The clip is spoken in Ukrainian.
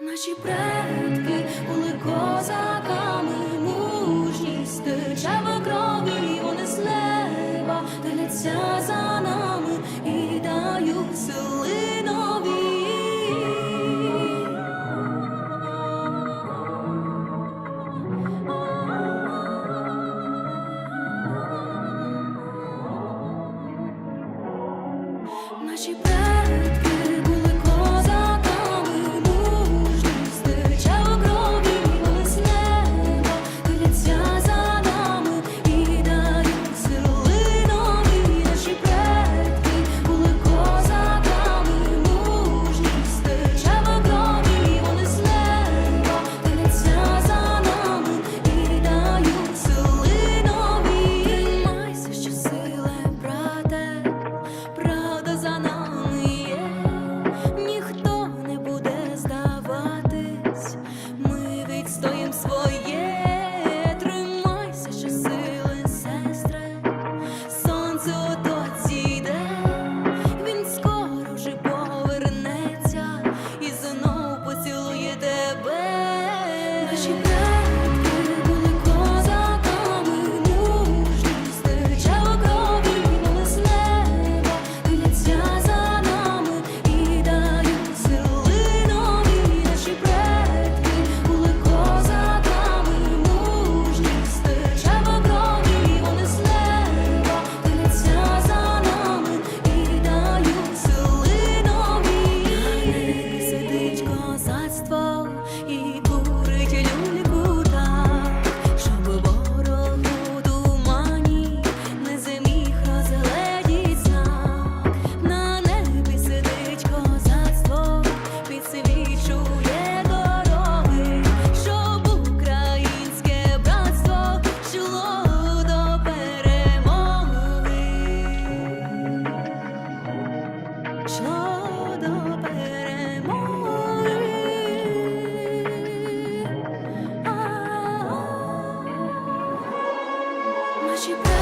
Наші предки були козаками, мужність тече в крові, вони з неба, деляться за нами і дають сил. todo. she